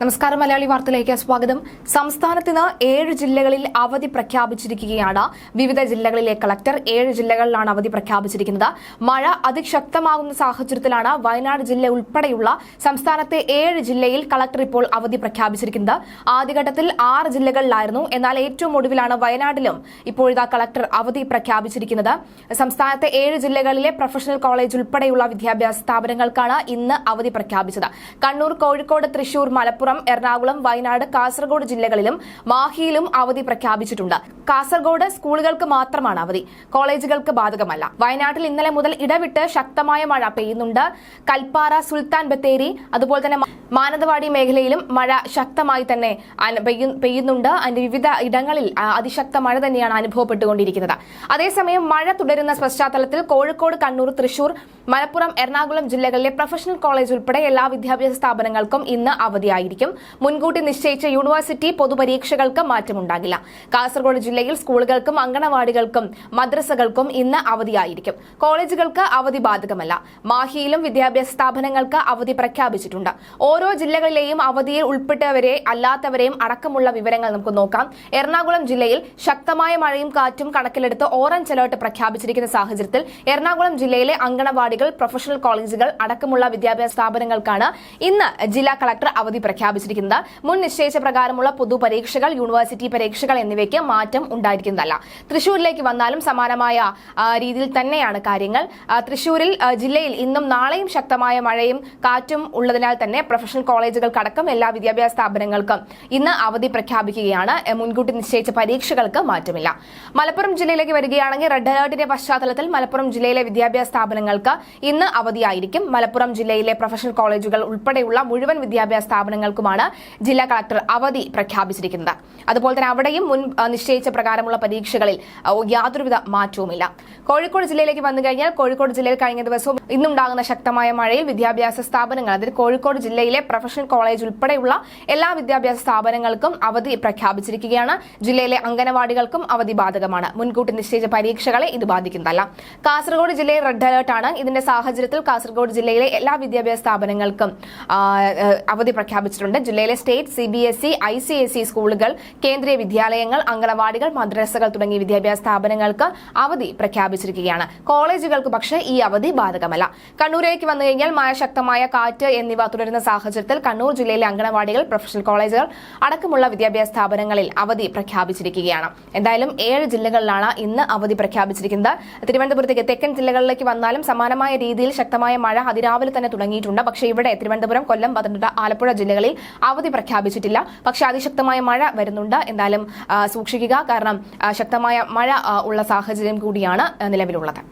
നമസ്കാരം മലയാളി വാർത്തയിലേക്ക് സ്വാഗതം. സംസ്ഥാനത്ത് ഇന്ന് ഏഴ് ജില്ലകളിൽ അവധി പ്രഖ്യാപിച്ചിരിക്കുകയാണ്. വിവിധ ജില്ലകളിലെ കളക്ടർ ഏഴ് ജില്ലകളിലാണ് അവധി പ്രഖ്യാപിച്ചിരിക്കുന്നത്. മഴ അതിശക്തമാകുന്ന സാഹചര്യത്തിലാണ് വയനാട് ജില്ല ഉൾപ്പെടെയുള്ള സംസ്ഥാനത്തെ ഏഴ് ജില്ലയിൽ കളക്ടർ ഇപ്പോൾ അവധി പ്രഖ്യാപിച്ചിരിക്കുന്നത്. ആദ്യഘട്ടത്തിൽ ആറ് ജില്ലകളിലായിരുന്നു. എന്നാൽ ഏറ്റവും ഒടുവിലാണ് വയനാട്ടിലും ഇപ്പോഴിതാ കളക്ടർ അവധി പ്രഖ്യാപിച്ചിരിക്കുന്നത്. സംസ്ഥാനത്തെ ഏഴ് ജില്ലകളിലെ പ്രൊഫഷണൽ കോളേജ് ഉൾപ്പെടെയുള്ള വിദ്യാഭ്യാസ സ്ഥാപനങ്ങൾക്കാണ് ഇന്ന് അവധി പ്രഖ്യാപിച്ചത്. കണ്ണൂർ കോഴിക്കോട് തൃശൂർ മലപ്പുറം എറണാകുളം വയനാട് കാസർഗോഡ് ജില്ലകളിലും മാഹിയിലും അവധി പ്രഖ്യാപിച്ചിട്ടുണ്ട്. കാസർഗോഡ് സ്കൂളുകൾക്ക് മാത്രമാണ് അവധി. കോളേജുകൾക്ക് ബാധകമല്ല. വയനാട്ടിൽ ഇന്നലെ മുതൽ ഇടവിട്ട് ശക്തമായ മഴ പെയ്യുന്നുണ്ട്. കൽപ്പാറ സുൽത്താൻ ബത്തേരി അതുപോലെ തന്നെ മാനന്തവാടി മേഖലയിലും മഴ ശക്തമായി തന്നെ പെയ്യുന്നുണ്ട്. അതിന്റെ വിവിധ ഇടങ്ങളിൽ അതിശക്ത മഴ തന്നെയാണ് അനുഭവപ്പെട്ടുകൊണ്ടിരിക്കുന്നത്. അതേസമയം മഴ തുടരുന്ന പശ്ചാത്തലത്തിൽ കോഴിക്കോട് കണ്ണൂർ തൃശൂർ മലപ്പുറം എറണാകുളം ജില്ലകളിലെ പ്രൊഫഷണൽ കോളേജ് ഉൾപ്പെടെ എല്ലാ വിദ്യാഭ്യാസ സ്ഥാപനങ്ങൾക്കും ഇന്ന് അവധിയായിരിക്കും. മുൻകൂട്ടി നിശ്ചയിച്ച യൂണിവേഴ്സിറ്റി പൊതുപരീക്ഷകൾക്ക് മാറ്റമുണ്ടാകില്ല. കാസർഗോഡ് ജില്ലയിൽ സ്കൂളുകൾക്കും അങ്കണവാടികൾക്കും മദ്രസകൾക്കും ഇന്ന് അവധിയായിരിക്കും. കോളേജുകൾക്ക് അവധി ബാധകമല്ല. മാഹിയിലും വിദ്യാഭ്യാസ സ്ഥാപനങ്ങൾക്ക് അവധി പ്രഖ്യാപിച്ചിട്ടുണ്ട്. ഓരോ ജില്ലകളിലെയും അവധിയിൽ ഉൾപ്പെട്ടവരെ അല്ലാത്തവരെയും അടക്കമുള്ള വിവരങ്ങൾ നമുക്ക് നോക്കാം. എറണാകുളം ജില്ലയിൽ ശക്തമായ മഴയും കാറ്റും കണക്കിലെടുത്ത് ഓറഞ്ച് അലർട്ട് പ്രഖ്യാപിച്ചിരിക്കുന്ന സാഹചര്യത്തിൽ എറണാകുളം ജില്ലയിലെ അങ്കണവാടികൾ പ്രൊഫഷണൽ കോളേജുകൾ അടക്കമുള്ള വിദ്യാഭ്യാസ സ്ഥാപനങ്ങൾക്കാണ് ഇന്ന് ജില്ലാ കളക്ടർ അവധി പ്രഖ്യാപിച്ചിരിക്കുന്നത്. മുൻ നിശ്ചയിച്ച പ്രകാരമുള്ള പൊതുപരീക്ഷകൾ യൂണിവേഴ്സിറ്റി പരീക്ഷകൾ എന്നിവയ്ക്ക് മാറ്റം ഉണ്ടായിരിക്കുന്നതല്ല. തൃശൂരിലേക്ക് വന്നാലും സമാനമായ രീതിയിൽ തന്നെയാണ് കാര്യങ്ങൾ. തൃശൂരിൽ ജില്ലയിൽ ഇന്നും നാളെയും ശക്തമായ മഴയും കാറ്റും ഉള്ളതിനാൽ തന്നെ കോളേജുകൾക്കടക്കം എല്ലാ വിദ്യാഭ്യാസ സ്ഥാപനങ്ങൾക്കും ഇന്ന് അവധി പ്രഖ്യാപിക്കുകയാണ്. മുൻകൂട്ടി നിശ്ചയിച്ച പരീക്ഷകൾക്ക് മാറ്റമില്ല. മലപ്പുറം ജില്ലയിലേക്ക് വരികയാണെങ്കിൽ റെഡ് അലേർട്ടിന്റെ പശ്ചാത്തലത്തിൽ മലപ്പുറം ജില്ലയിലെ വിദ്യാഭ്യാസ സ്ഥാപനങ്ങൾക്ക് ഇന്ന് അവധിയായിരിക്കും. മലപ്പുറം ജില്ലയിലെ പ്രൊഫഷണൽ കോളേജുകൾ ഉൾപ്പെടെയുള്ള മുഴുവൻ വിദ്യാഭ്യാസ സ്ഥാപനങ്ങൾക്കുമാണ് ജില്ലാ കളക്ടർ അവധി പ്രഖ്യാപിച്ചിരിക്കുന്നത്. അതുപോലെ തന്നെ അവിടെയും മുൻ നിശ്ചയിച്ച പ്രകാരമുള്ള പരീക്ഷകളിൽ യാതൊരുവിധ മാറ്റവുമില്ല. കോഴിക്കോട് ജില്ലയിലേക്ക് വന്നു കഴിഞ്ഞാൽ കോഴിക്കോട് ജില്ലയിൽ കഴിഞ്ഞ ദിവസവും ഇന്നുണ്ടാകുന്ന ശക്തമായ മഴയിൽ വിദ്യാഭ്യാസ സ്ഥാപനങ്ങൾ അതായത് കോഴിക്കോട് ജില്ലയിലെ പ്രൊഫഷണൽ കോളേജ് ഉൾപ്പെടെയുള്ള എല്ലാ വിദ്യാഭ്യാസ സ്ഥാപനങ്ങൾക്കും അവധി പ്രഖ്യാപിച്ചിരിക്കുകയാണ്. ജില്ലയിലെ അംഗനവാടികൾക്കും അവധി ബാധകമാണ്. മുൻകൂട്ടി നിശ്ചയിച്ച പരീക്ഷകളെ ഇത് ബാധിക്കുന്നതല്ല. കാസർഗോഡ് ജില്ലയിൽ റെഡ് അലർട്ടാണ് ഇതിന്റെ സാഹചര്യത്തിൽ കാസർഗോഡ് ജില്ലയിലെ എല്ലാ വിദ്യാഭ്യാസ സ്ഥാപനങ്ങൾക്കും അവധി പ്രഖ്യാപിച്ചിട്ടുണ്ട്. ജില്ലയിലെ state C B S E I C S E സ്കൂളുകൾ കേന്ദ്രീയ വിദ്യാലയങ്ങൾ അംഗനവാടികൾ മദ്രസകൾ തുടങ്ങിയ വിദ്യാഭ്യാസ സ്ഥാപനങ്ങൾക്ക് അവധി പ്രഖ്യാപിച്ചിരിക്കുകയാണ്. കോളേജുകൾക്ക് പക്ഷേ ഈ അവധി ബാധകമല്ല. കണ്ണൂരേക്ക് വന്നു കഴിഞ്ഞാൽ മഴ ശക്തമായ കാറ്റ് എന്നിവ തുടരുന്ന സാഹചര്യത്തിൽ കണ്ണൂർ ജില്ലയിലെ അംഗനവാടികൾ പ്രൊഫഷണൽ കോളേജുകൾ അടക്കമുള്ള വിദ്യാഭ്യാസ സ്ഥാപനങ്ങളിൽ അവധി പ്രഖ്യാപിച്ചിരിക്കുകയാണ്. എന്തായാലും ഏഴ് ജില്ലകളിലാണ് ഇന്ന് അവധി പ്രഖ്യാപിച്ചിരിക്കുന്നത്. തിരുവനന്തപുരത്തേക്ക് തെക്കൻ ജില്ലകളിലേക്ക് വന്നാലും സമാനമായ രീതിയിൽ ശക്തമായ മഴ അതിരാവിലെ തന്നെ തുടങ്ങിയിട്ടുണ്ട്. പക്ഷേ ഇവിടെ തിരുവനന്തപുരം കൊല്ലം പത്തനംതിട്ട ആലപ്പുഴ ജില്ലകളിൽ അവധി പ്രഖ്യാപിച്ചിട്ടില്ല. പക്ഷേ അതിശക്തമായ മഴ വരുന്നുണ്ട്. എന്തായാലും സൂക്ഷിക്കുക. കാരണം ശക്തമായ മഴ ഉള്ള സാഹചര്യം കൂടിയാണ് നിലവിലുള്ളത്.